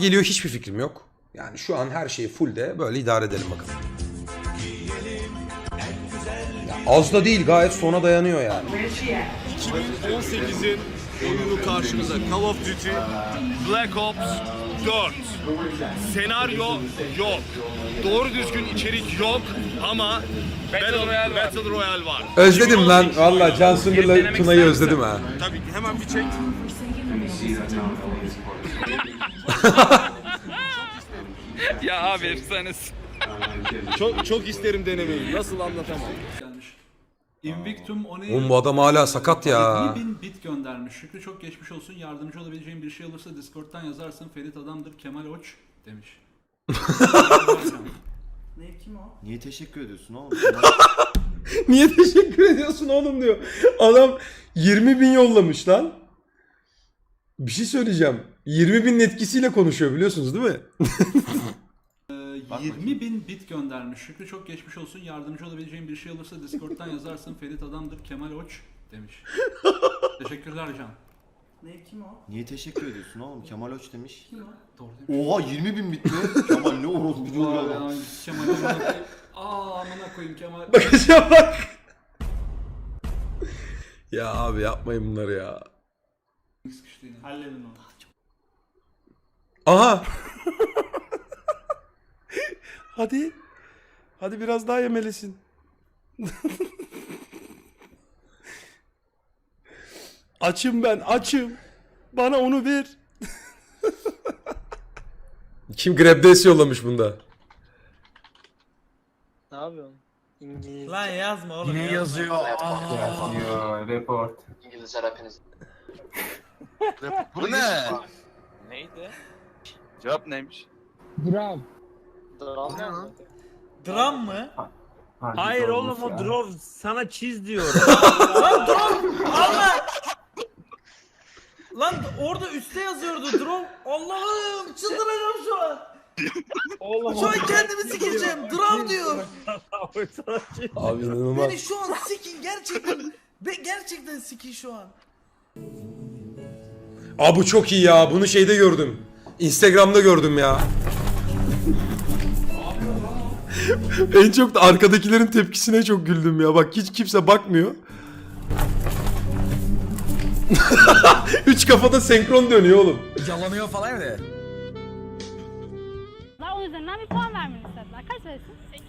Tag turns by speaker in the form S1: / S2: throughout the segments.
S1: geliyor hiçbir fikrim yok. Yani şu an her şeyi full de böyle idare edelim bakalım. Ya az da değil gayet sona dayanıyor yani.
S2: 2018'in oyunu karşınıza Call of Duty Black Ops 4. Senaryo yok. Doğru düzgün içerik yok ama Battle, Royale, Battle Royale var.
S1: Özledim lan valla Can Sınır'la Tuna'yı özledim ha.
S2: Tabii ki hemen bir çek.
S3: Ya abi efsanesin.
S2: Çok çok isterim denemeyi. Nasıl anlatamam.
S4: gelmiş. Invictum Oney
S1: Oğlum bu adam hala sakat ya.
S4: 20 bin bit göndermiş. Şükrü çok geçmiş olsun. Yardımcı olabileceğim bir şey olursa Discord'dan yazarsın. Ferit adamdır. Kemal Oç demiş.
S5: Niye teşekkür ediyorsun oğlum?
S1: Niye teşekkür ediyorsun oğlum diyor. Adam 20 bin yollamış lan. Bir şey söyleyeceğim. 20 binin etkisiyle konuşuyor biliyorsunuz değil mi?
S4: Ee, 20 bin bit göndermiş. Şükrü çok geçmiş olsun. Yardımcı olabileceğim bir şey olursa Discord'dan yazarsın. Ferit adamdır. Kemal Oç demiş. Teşekkürler Can.
S5: Niye teşekkür ediyorsun oğlum? Kemal Öç demiş.
S4: Doğru demiş.
S5: Oha 20 bin bitti. Kemal ne orospu çocuğu
S4: Vay
S5: adam.
S4: ya, Kemal'e amına koyayım. Aa amına koyayım Kemal.
S1: Bakacağım bak. ya abi yapmayın bunları ya.
S4: Sıkıştı yine.
S6: Halledin onu.
S1: Aha. Hadi. Hadi biraz daha yemelisin. açım ben açım. Bana onu ver. Kim Grabdes yollamış bunda?
S7: Ne yapıyorsun? İngiliz.
S6: Lan yazma oğlum.
S8: Yine yazıyor.
S7: İngilizce rapiniz.
S3: Bu ne? Neydi? Cevap neymiş?
S7: Dram
S3: Ne
S7: mı?
S3: lan?
S6: Dram mı? Hayır oğlum o drove sana çiz diyor. Lan drove Allah! Lan orada üstte yazıyordu drove. Allah'ım çıldıracağım şu an. Şu an kendimi sikeceğim. Drove diyor.
S1: Abi inanılmaz.
S6: Beni şu an sikin gerçekten. Be gerçekten sikin şu an.
S1: Aa bu çok iyi ya. Bunu şeyde gördüm. Instagram'da gördüm ya. en çok da arkadakilerin tepkisine çok güldüm ya. Bak hiç kimse bakmıyor. Üç kafada senkron dönüyor oğlum.
S8: Yalanıyor falan ya de.
S9: Onlar onun üzerinden bir puan vermeni istediler. Kaç verirsin? 8.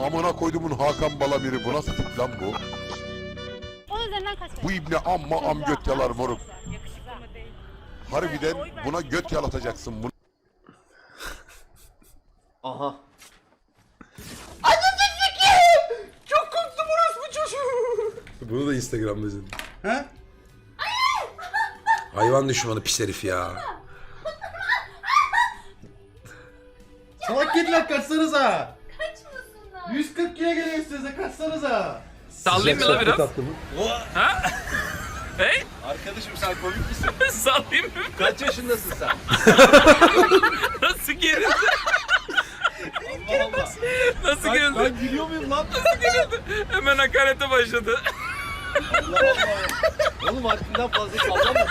S10: Amına koydumun Hakan Balamir'i bu nasıl tip lan bu? Bu ibne amma am göt yalar moruk. Harbiden buna göt yalatacaksın bunu.
S5: Aha.
S1: Bunu da Instagram'da izledim. He? Hayvan düşmanı pis herif ya.
S6: Salak kediler kaçsanıza.
S9: Kaçmasınlar.
S6: 140 kilo geliyor size kaçsanıza.
S3: Sallayayım mı la biraz?
S1: Mı?
S3: Hey?
S2: Arkadaşım sen komik misin?
S3: Sallayayım mı?
S2: Kaç yaşındasın sen?
S3: Nasıl gerildi?
S2: Allah Allah.
S3: Nasıl
S2: Ben,
S3: gerildi?
S2: ben gülüyor muyum lan?
S3: Hemen hakarete başladı.
S2: Allah Allah. Oğlum haddinden fazla sallama.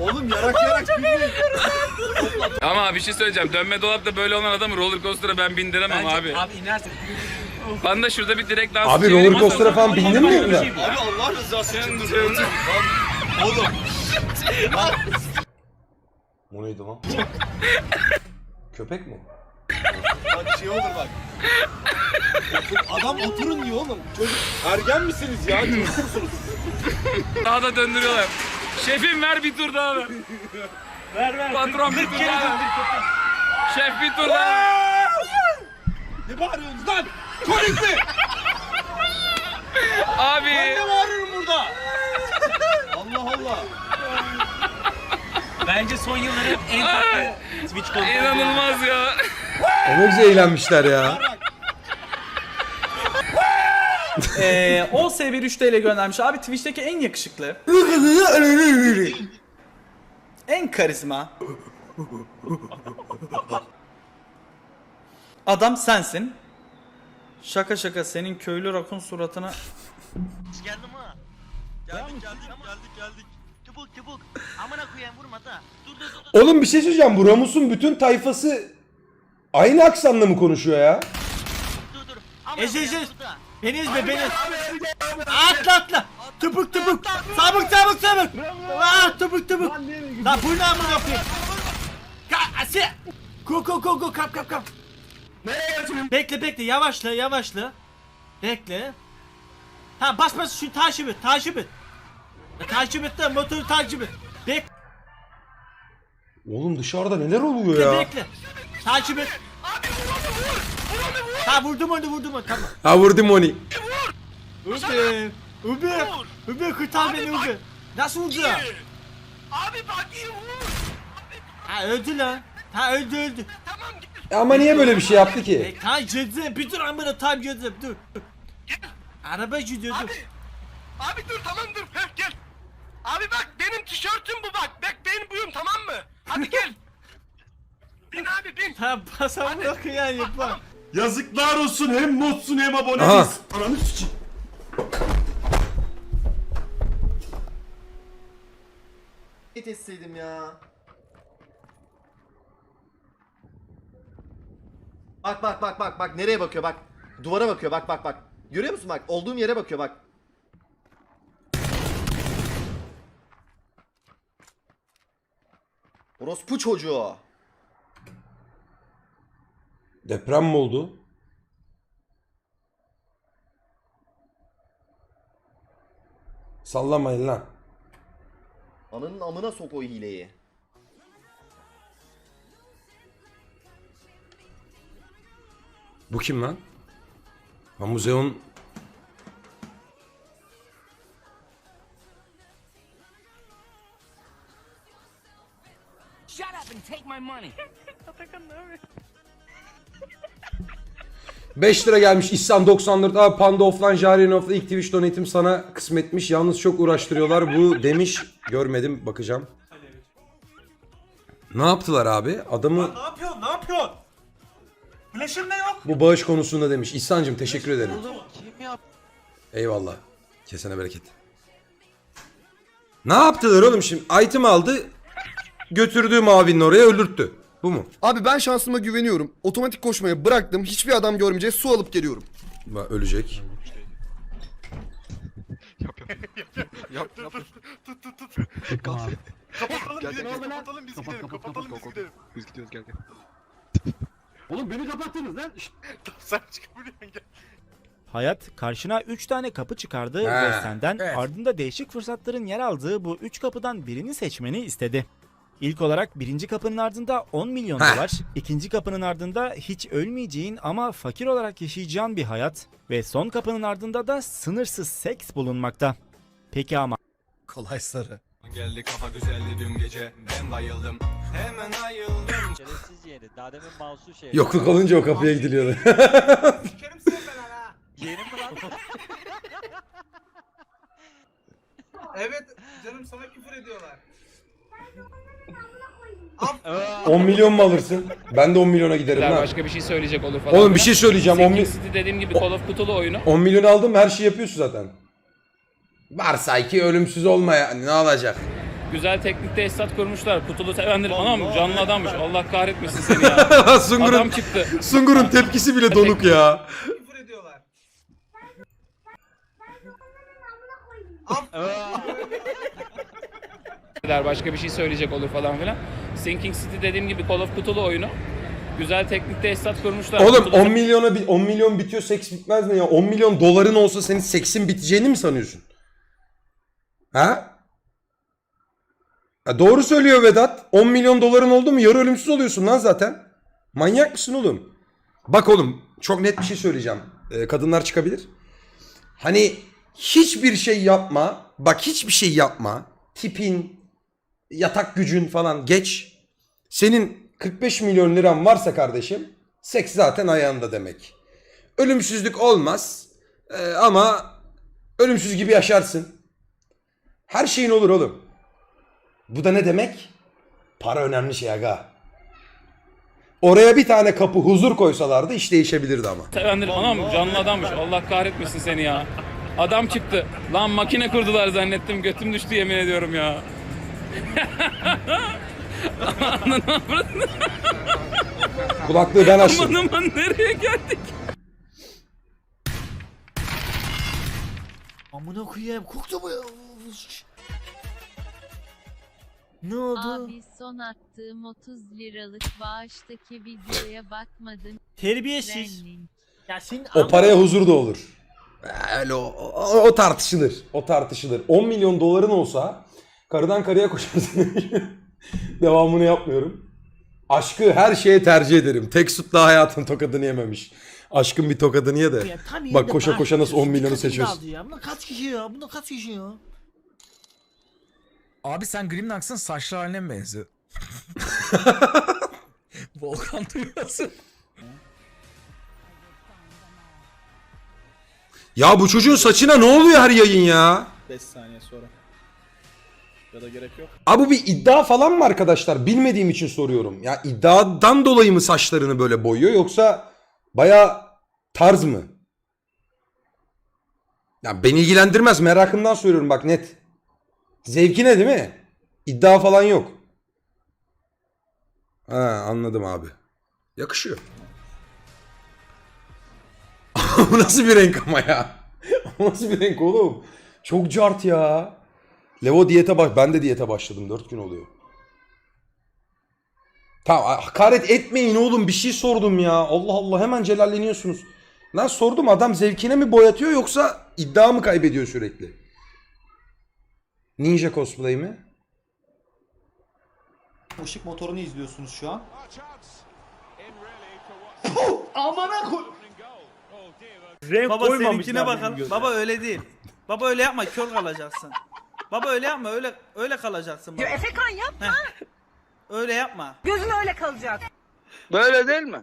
S2: Oğlum yarak yarak gülmeyin.
S3: Ama bir şey söyleyeceğim. Dönme dolapta böyle olan adamı roller coaster'a ben bindiremem abi.
S8: Abi inersin.
S3: Ben de şurada bir direkt dans
S1: Abi roller coaster'a falan bindin mi yoksa?
S2: Abi Allah rızası için duruyorum. Oğlum.
S1: O neydi lan? Köpek mi?
S2: Bak şey olur bak. Adam oturun diyor oğlum. Çocuk ergen misiniz ya? Çocuk musunuz?
S3: Daha da döndürüyorlar. Şefim ver bir tur daha. Ver ver. Patron bir tur daha. Şef bir tur daha.
S2: Ne bağırıyorsunuz lan? Komik mi?
S3: Abi.
S2: Ne bağırıyorum burada? Allah Allah.
S6: Bence son yılların en tatlı Twitch konusu.
S3: İnanılmaz ya.
S1: Ne güzel eğlenmişler ya.
S6: Eee 10 S1 3 TL göndermiş. Abi Twitch'teki en yakışıklı. en karizma. Adam sensin. Şaka şaka senin köylü rakun suratına
S7: Geldim ha.
S8: Geldik geldik geldik geldik. Çabuk çabuk. Amına koyayım vurma da. Dur dur dur. dur.
S1: Oğlum bir şey söyleyeceğim. Bu Ramus'un bütün tayfası aynı aksanla mı konuşuyor ya?
S8: Dur dur. Amına
S6: Ece,
S8: koyayım
S6: Ece.
S8: burada.
S6: Beni izle beni. Atla atla. Tıpık tıpık. Sabık sabık sabık. Aa tıpık tıpık. Lan bu ne amına koyayım? Ka asi. Ko ko ko ko kap kap kap. Bekle bekle yavaşla yavaşla. Bekle. Ha bas bas şu takip et takip et. Ya, Takip et de motoru takip et. Bekle
S1: Oğlum dışarıda neler oluyor ya?
S6: bekle. Takip et. Ha vurdum onu vurdum onu tamam.
S1: Ha vurdum onu.
S6: Ube. Ube. Ube kurtar beni Ube. Nasıl vurdu?
S8: Abi bak iyi vur.
S6: Ha öldü lan. Ha öldü öldü.
S1: Ama niye böyle bir şey yaptı ki?
S6: E, ta gözüm bir dur amına tam gözüm dur. Araba gidiyor dur.
S2: Abi dur tamam dur. Heh, gel. Abi bak benim tişörtüm bu bak. Bak benim buyum tamam mı? Hadi gel. bin abi bin.
S6: Ha bas amına koyayım yapma.
S5: Yazıklar olsun hem modsun hem abone
S1: Aha.
S5: değilsin. Ananı sikeyim. etseydim ya. Bak bak bak bak bak nereye bakıyor bak. Duvara bakıyor bak bak bak. Görüyor musun bak olduğum yere bakıyor bak. Orospu çocuğu.
S1: Deprem mi oldu? Sallamayın lan.
S5: Ananın amına sok o hileyi.
S1: Bu kim lan? Ha muzeon...
S8: Shut up and take my money.
S9: Atakan ne yapıyor?
S1: 5 lira gelmiş İhsan 94 abi Panda Offline Jariyen Off'la ilk Twitch donate'im sana kısmetmiş. Yalnız çok uğraştırıyorlar bu demiş. Görmedim bakacağım. Ne yaptılar abi? Adamı
S6: Ne yapıyorsun ne yapıyorsun? Flash'ın ne yok?
S1: bu bağış konusunda demiş. İhsan'cım teşekkür ederim.
S7: Kim yap?
S1: Eyvallah. Kesene bereket. Ne yaptılar oğlum şimdi? Item aldı. Götürdüğü mavinin oraya öldürttü. Bu mu?
S10: Abi ben şansıma güveniyorum. Otomatik koşmaya bıraktım. Hiçbir adam görmeyecek su alıp geliyorum.
S1: Bak, ölecek.
S2: Kapatalım gidelim. Kapatalım biz gidelim. Kapatalım biz gidelim.
S3: Biz gidiyoruz gel gel.
S5: Oğlum beni kapattınız lan.
S2: Sen çıkabiliyorsun gel.
S11: Hayat karşına 3 tane kapı çıkardı
S1: He,
S11: ve senden
S1: evet.
S11: ardında değişik fırsatların yer aldığı bu 3 kapıdan birini seçmeni istedi. İlk olarak birinci kapının ardında 10 milyon
S1: Heh.
S11: dolar, ikinci kapının ardında hiç ölmeyeceğin ama fakir olarak yaşayacağın bir hayat ve son kapının ardında da sınırsız seks bulunmakta. Peki ama
S6: Kolay sarı.
S3: Geldi kafa güzeldi dün gece. Ben bayıldım. Hemen ayıldım.
S7: Şerefsiz yeri. Daha demin mouse'u şey.
S1: Yokluk olunca o kapıya gidiliyordu.
S7: Yeni mi lan?
S6: Evet canım sana küfür ediyorlar.
S1: 10 milyon mu alırsın? Ben de 10 milyona giderim lan.
S3: Başka bir şey söyleyecek olur falan.
S1: Oğlum bir şey söyleyeceğim. 10, mi-
S3: City dediğim gibi Call of Cthulhu oyunu.
S1: 10 milyon aldım her şeyi yapıyorsun zaten. Varsa ki ölümsüz olma ya. Ne olacak?
S3: Güzel teknik tesisat kurmuşlar. Cthulhu sevendir. Anam canlı adammış. Allah kahretmesin seni ya. Adam
S1: Sungur'un,
S3: çıktı.
S1: Sungur'un tepkisi bile donuk ya.
S6: Küfür ediyorlar.
S3: Der başka bir şey söyleyecek olur falan filan. Sinking City dediğim gibi Call of Cthulhu oyunu. Güzel teknik tesisat kurmuşlar.
S1: Oğlum
S3: Cthulhu
S1: 10 milyona bi- 10 milyon bitiyor seks bitmez mi ya? 10 milyon doların olsa senin seksin biteceğini mi sanıyorsun? Ha? Ya doğru söylüyor Vedat. 10 milyon doların oldu mu yarı ölümsüz oluyorsun lan zaten. Manyak mısın oğlum? Bak oğlum çok net bir şey söyleyeceğim. Ee, kadınlar çıkabilir. Hani hiçbir şey yapma. Bak hiçbir şey yapma. Tipin, yatak gücün falan geç. Senin 45 milyon liran varsa kardeşim seks zaten ayağında demek. Ölümsüzlük olmaz Ee, ama ölümsüz gibi yaşarsın. Her şeyin olur oğlum. Bu da ne demek? Para önemli şey aga. Oraya bir tane kapı huzur koysalardı iş değişebilirdi ama.
S3: sevendir. Anam canlı adammış. Allah kahretmesin seni ya. Adam çıktı. Lan makine kurdular zannettim. Götüm düştü yemin ediyorum ya.
S1: Kulaklığı ben açtım.
S3: Aman aman nereye geldik?
S6: Amına koyayım. Koktu bu ya. Ne oldu?
S9: Abi son attığım 30 liralık bağıştaki videoya bakmadın.
S6: Terbiyesiz. Ya senin
S1: O paraya huzur da olur. Öyle o, o, o tartışılır. O tartışılır. 10 milyon doların olsa karıdan karıya koşarsın. Devamını yapmıyorum. Aşkı her şeye tercih ederim. Tek sütle hayatın tokadını yememiş. Aşkın bir tokadını ye de.
S6: Ya tam
S1: Bak koşa koşa nasıl 10
S6: bağırıyorsun.
S1: milyonu
S6: Dikkatimi
S1: seçiyorsun.
S6: dağıtıyor Ya. Bunda kaç kişi ya? Bunda kaç kişi ya?
S12: Abi sen Grimnax'ın saçlı haline mi benziyor? Volkan duyuyorsun.
S1: Ya bu çocuğun saçına ne oluyor her yayın ya?
S12: 5 saniye sonra. Ya da gerek yok.
S1: Abi bu bir iddia falan mı arkadaşlar? Bilmediğim için soruyorum. Ya iddiadan dolayı mı saçlarını böyle boyuyor yoksa baya tarz mı? Ya beni ilgilendirmez merakımdan soruyorum bak net. Zevkine değil mi? İddia falan yok. Ha anladım abi. Yakışıyor. Nasıl bir renk ama ya? Nasıl bir renk oğlum? Çok cart ya. Levo diyete baş... Ben de diyete başladım. 4 gün oluyor. Tamam hakaret etmeyin oğlum bir şey sordum ya. Allah Allah hemen celalleniyorsunuz. Lan sordum adam zevkine mi boyatıyor yoksa iddia mı kaybediyor sürekli? Ninja cosplay mi?
S6: Işık motorunu izliyorsunuz şu an.
S12: Renk
S6: Baba seninkine bakalım. Baba öyle değil. Baba öyle yapma kör kalacaksın. Baba öyle yapma öyle öyle kalacaksın baba.
S9: Efekan yapma.
S6: Öyle yapma.
S9: Gözün öyle kalacak.
S3: Böyle değil mi?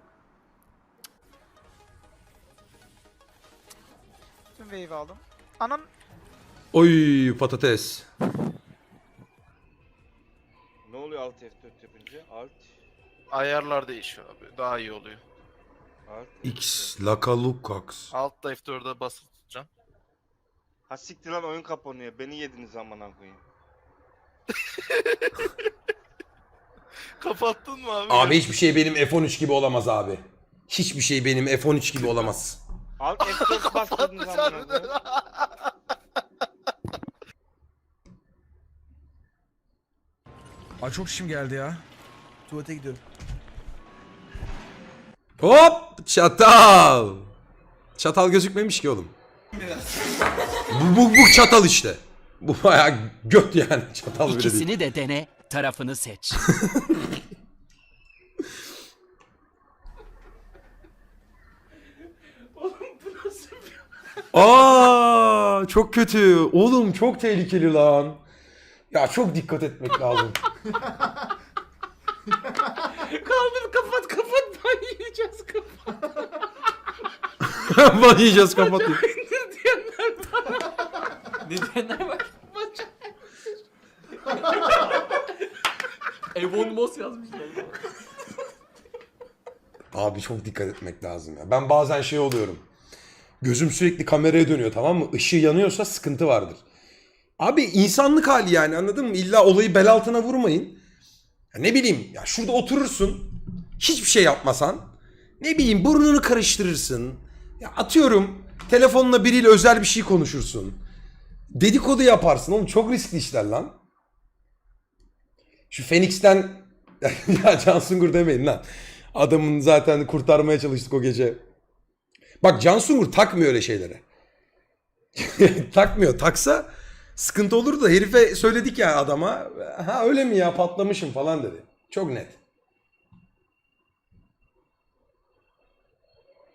S8: Tüm wave aldım. Anam
S1: Oy patates.
S2: Ne oluyor alt F4 yapınca? Alt,
S8: ayarlar değişiyor abi. Daha iyi oluyor.
S2: alt.
S1: X Lakalukax.
S8: Altta F4'e basılı tutacaksın.
S2: Ha siktir lan oyun kapanıyor. Beni yediniz amına koyayım.
S8: Kapattın mı abi?
S1: Abi hiçbir şey benim F13 gibi olamaz abi. Hiçbir şey benim F13 gibi olamaz.
S2: Alt F4 bastırdınız amına koyayım.
S12: Ay çok şişim geldi ya. Tuvalete gidiyorum.
S1: Hop çatal. Çatal gözükmemiş ki oğlum. Bu, bu, bu çatal işte. Bu bayağı göt yani çatal bile değil.
S12: de dene, tarafını seç.
S1: Aa çok kötü. Oğlum çok tehlikeli lan. Ya çok dikkat etmek lazım.
S3: Kaldır kapat kapat yiyeceğiz kapat.
S1: Ban yiyeceğiz kapatıyor.
S3: diyenler var. ne diyenler var? Evon Mos yazmışlar.
S1: Abi çok dikkat etmek lazım ya. Ben bazen şey oluyorum. Gözüm sürekli kameraya dönüyor tamam mı? Işığı yanıyorsa sıkıntı vardır. Abi insanlık hali yani anladın mı? İlla olayı bel altına vurmayın. Ya ne bileyim ya şurada oturursun. Hiçbir şey yapmasan. Ne bileyim burnunu karıştırırsın. Ya atıyorum telefonla biriyle özel bir şey konuşursun. Dedikodu yaparsın oğlum çok riskli işler lan. Şu Phoenix'ten ya Can Sungur demeyin lan. Adamın zaten kurtarmaya çalıştık o gece. Bak Can Sungur takmıyor öyle şeylere. takmıyor. Taksa sıkıntı olur da herife söyledik ya adama. Ha öyle mi ya patlamışım falan dedi. Çok net.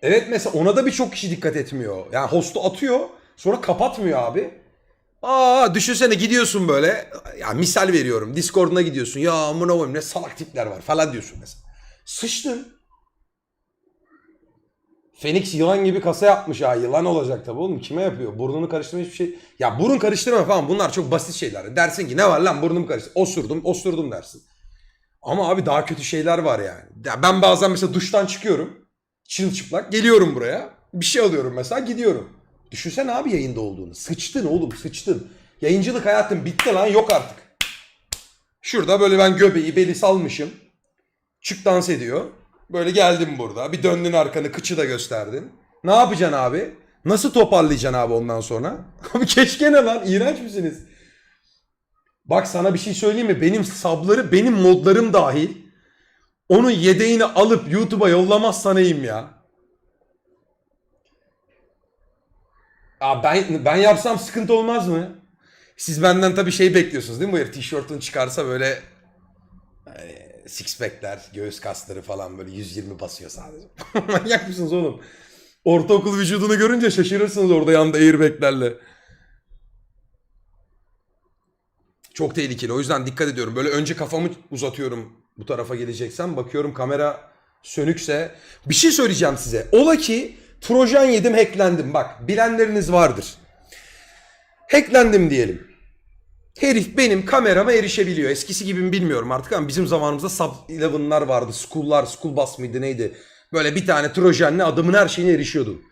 S1: Evet mesela ona da birçok kişi dikkat etmiyor. Yani hostu atıyor sonra kapatmıyor abi. Aa düşünsene gidiyorsun böyle. Ya misal veriyorum. Discord'una gidiyorsun. Ya amına koyayım ne salak tipler var falan diyorsun mesela. Sıçtın. Phoenix yılan gibi kasa yapmış ha. Yılan olacak tabii oğlum. Kime yapıyor? Burnunu karıştırma hiçbir şey. Ya burun karıştırma falan bunlar çok basit şeyler. Dersin ki ne var lan burnumu karıştır. Osurdum, osurdum dersin. Ama abi daha kötü şeyler var yani. Ya ben bazen mesela duştan çıkıyorum. Çırılçıplak. Geliyorum buraya. Bir şey alıyorum mesela gidiyorum. Düşünsene abi yayında olduğunu. Sıçtın oğlum sıçtın. Yayıncılık hayatım bitti lan yok artık. Şurada böyle ben göbeği beli salmışım. Çık dans ediyor. Böyle geldim burada. Bir döndün arkanı kıçı da gösterdin. Ne yapacaksın abi? Nasıl toparlayacaksın abi ondan sonra? Abi keşke ne lan? İğrenç misiniz? Bak sana bir şey söyleyeyim mi? Benim sabları, benim modlarım dahil. Onun yedeğini alıp YouTube'a yollamazsan iyiyim ya. Aa ben ben yapsam sıkıntı olmaz mı? Siz benden tabii şey bekliyorsunuz değil mi? Bu herif tişörtünü çıkarsa böyle hani six pack'ler, göğüs kasları falan böyle 120 basıyor sadece. Manyak mısınız oğlum? Ortaokul vücudunu görünce şaşırırsınız orada yanında airbag'lerle. Çok tehlikeli. O yüzden dikkat ediyorum. Böyle önce kafamı uzatıyorum bu tarafa geleceksem. Bakıyorum kamera sönükse. Bir şey söyleyeceğim size. Ola ki Trojan yedim hacklendim. Bak bilenleriniz vardır. Hacklendim diyelim. Herif benim kamerama erişebiliyor. Eskisi gibi mi bilmiyorum artık ama bizim zamanımızda sub 11'lar vardı. School'lar, school bus mıydı neydi? Böyle bir tane Trojan'la adamın her şeyine erişiyordum.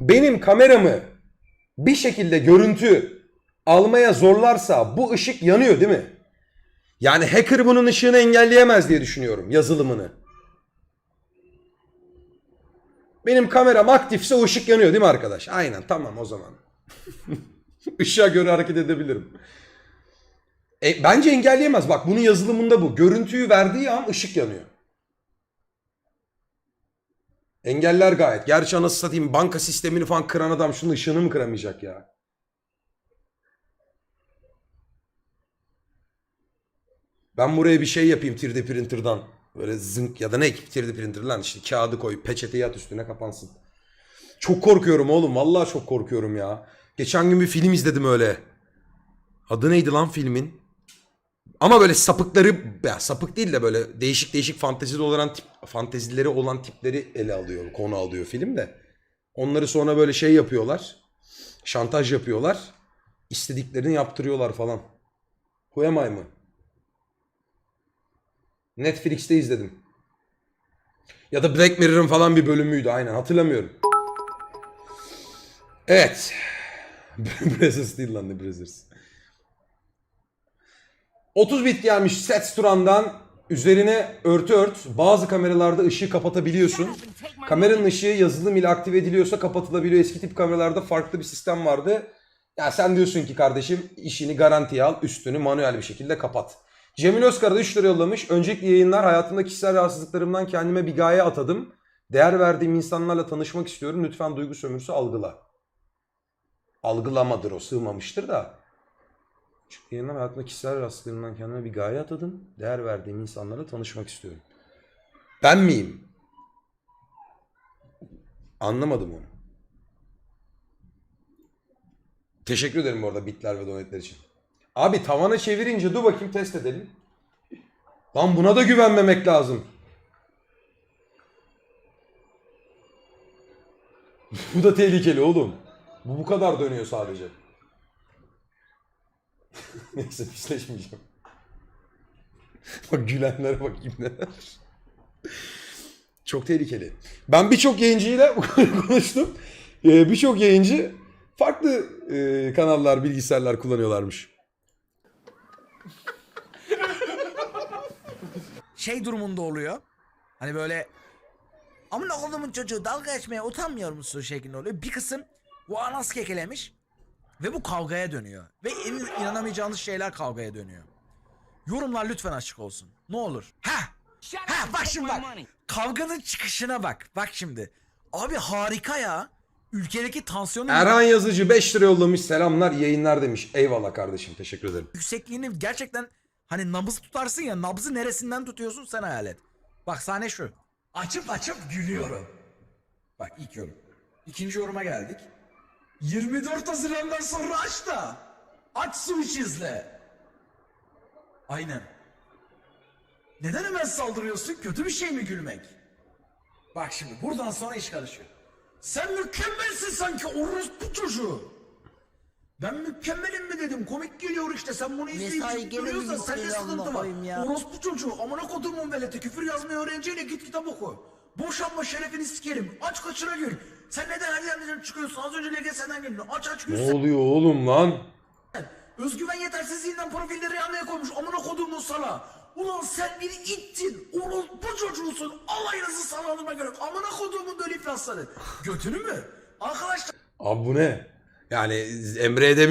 S1: Benim kameramı bir şekilde görüntü almaya zorlarsa bu ışık yanıyor değil mi? Yani hacker bunun ışığını engelleyemez diye düşünüyorum yazılımını. Benim kameram aktifse o ışık yanıyor değil mi arkadaş? Aynen tamam o zaman. Işığa göre hareket edebilirim. E, bence engelleyemez. Bak bunun yazılımında bu. Görüntüyü verdiği an ışık yanıyor. Engeller gayet. Gerçi anası satayım banka sistemini falan kıran adam şunun ışığını mı kıramayacak ya? Ben buraya bir şey yapayım 3D printer'dan. Böyle zınk ya da ne 3D printer lan işte kağıdı koy peçeteyi at üstüne kapansın. Çok korkuyorum oğlum vallahi çok korkuyorum ya. Geçen gün bir film izledim öyle. Adı neydi lan filmin? Ama böyle sapıkları ya sapık değil de böyle değişik değişik fantezide olan tip, fantezileri olan tipleri ele alıyor, konu alıyor film de. Onları sonra böyle şey yapıyorlar. Şantaj yapıyorlar. İstediklerini yaptırıyorlar falan. Who mı? Netflix'te izledim. Ya da Black Mirror'ın falan bir bölümüydü aynen hatırlamıyorum. Evet. Brothers değil lan ne Brothers. 30 bit gelmiş set Turan'dan. Üzerine örtü ört. Bazı kameralarda ışığı kapatabiliyorsun. Kameranın ışığı yazılım ile aktive ediliyorsa kapatılabiliyor. Eski tip kameralarda farklı bir sistem vardı. Ya sen diyorsun ki kardeşim işini garantiye al. Üstünü manuel bir şekilde kapat. Cemil Özkar da 3 lira yollamış. Önceki yayınlar hayatımda kişisel rahatsızlıklarımdan kendime bir gaye atadım. Değer verdiğim insanlarla tanışmak istiyorum. Lütfen duygu sömürüsü algıla. Algılamadır o sığmamıştır da. Çünkü yayınlar hayatımda kişisel rahatsızlıklarımdan kendime bir gaye atadım. Değer verdiğim insanlarla tanışmak istiyorum. Ben miyim? Anlamadım onu. Teşekkür ederim bu arada bitler ve donetler için. Abi tavana çevirince dur bakayım test edelim. Lan buna da güvenmemek lazım. bu da tehlikeli oğlum. Bu bu kadar dönüyor sadece. Neyse pisleşmeyeceğim. bak gülenlere bak neler. Çok tehlikeli. Ben birçok yayıncıyla konuştum. Ee, birçok yayıncı farklı e, kanallar, bilgisayarlar kullanıyorlarmış.
S12: Şey durumunda oluyor. Hani böyle amına kodumun çocuğu dalga geçmeye utanmıyor musun şeklinde oluyor. Bir kısım bu anas kekelemiş ve bu kavgaya dönüyor. Ve en inanamayacağınız şeyler kavgaya dönüyor. Yorumlar lütfen açık olsun. Ne olur. Ha! Ha bak şimdi bak. Kavganın çıkışına bak. Bak şimdi. Abi harika ya. Ülkedeki tansiyonun
S1: Erhan Yazıcı 5 lira yollamış. Selamlar, yayınlar demiş. Eyvallah kardeşim. Teşekkür ederim.
S12: yüksekliğini gerçekten hani nabız tutarsın ya nabzı neresinden tutuyorsun sen hayal et. Bak sahne şu. Açıp açıp gülüyorum. Bak ilk yorum. İkinci yoruma geldik. 24 Haziran'dan sonra aç da. Aç Switch izle. Aynen. Neden hemen saldırıyorsun? Kötü bir şey mi gülmek? Bak şimdi buradan sonra iş karışıyor. Sen mükemmelsin sanki orospu çocuğu. Ben mükemmelim mi dedim. Komik geliyor işte. Sen bunu izleyip
S6: Mesai gelir
S12: duruyorsan sende sıkıntı var.
S6: ya?
S12: Orospu çocuğu. Amına kodumun veleti. Küfür yazmayı öğreneceğine git kitap oku. Boşanma şerefini sikerim. Aç kaçına gir. Sen neden her yerden çıkıyorsun? Az önce LG senden geldi. Aç aç gir
S1: Ne oluyor oğlum lan?
S12: Özgüven yetersizliğinden profilleri yanmaya koymuş. Amına koduğum sala. Ulan sen bir ittin. Ulan bu çocuğusun. Alayınızı sağladığıma göre. Amına koduğumun dölü iflasları. Götünü mü? Arkadaşlar
S1: Abi bu ne? Yani Emre Edebi